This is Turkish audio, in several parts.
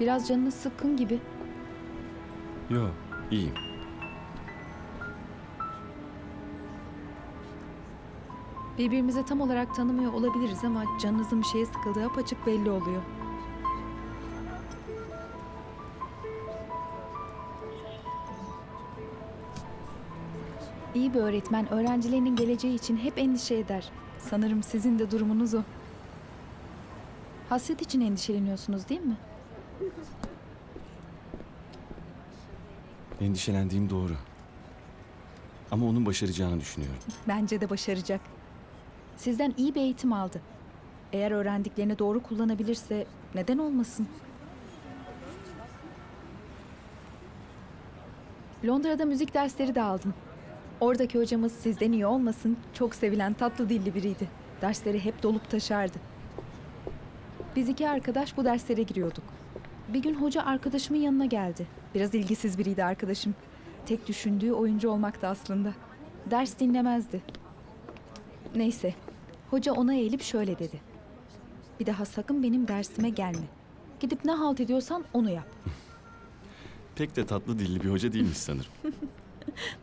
Biraz canınız sıkkın gibi. Yo, iyiyim. Birbirimizi tam olarak tanımıyor olabiliriz ama canınızın bir şeye sıkıldığı apaçık belli oluyor. İyi bir öğretmen öğrencilerinin geleceği için hep endişe eder. Sanırım sizin de durumunuz o. Hasret için endişeleniyorsunuz değil mi? Endişelendiğim doğru. Ama onun başaracağını düşünüyorum. Bence de başaracak. Sizden iyi bir eğitim aldı. Eğer öğrendiklerini doğru kullanabilirse neden olmasın? Londra'da müzik dersleri de aldım. Oradaki hocamız sizden iyi olmasın çok sevilen tatlı dilli biriydi. Dersleri hep dolup taşardı. Biz iki arkadaş bu derslere giriyorduk. Bir gün hoca arkadaşımın yanına geldi. Biraz ilgisiz biriydi arkadaşım. Tek düşündüğü oyuncu olmaktı aslında. Ders dinlemezdi. Neyse. Hoca ona eğilip şöyle dedi. Bir daha sakın benim dersime gelme. Gidip ne halt ediyorsan onu yap. Pek de tatlı dilli bir hoca değilmiş sanırım.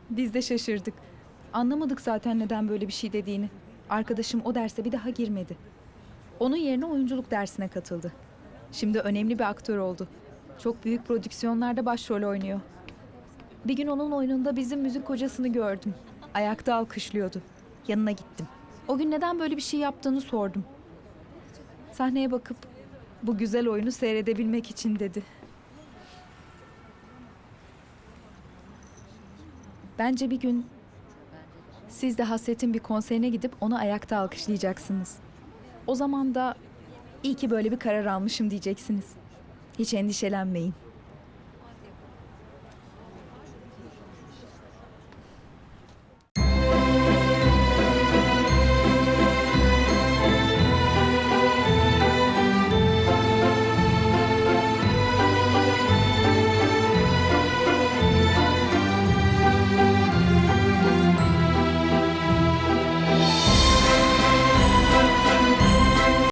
Biz de şaşırdık. Anlamadık zaten neden böyle bir şey dediğini. Arkadaşım o derse bir daha girmedi. Onun yerine oyunculuk dersine katıldı. Şimdi önemli bir aktör oldu. Çok büyük prodüksiyonlarda başrol oynuyor. Bir gün onun oyununda bizim müzik hocasını gördüm. Ayakta alkışlıyordu. Yanına gittim. O gün neden böyle bir şey yaptığını sordum. Sahneye bakıp bu güzel oyunu seyredebilmek için dedi. Bence bir gün siz de Hasret'in bir konserine gidip onu ayakta alkışlayacaksınız. O zaman da iyi ki böyle bir karar almışım diyeceksiniz. Hiç endişelenmeyin.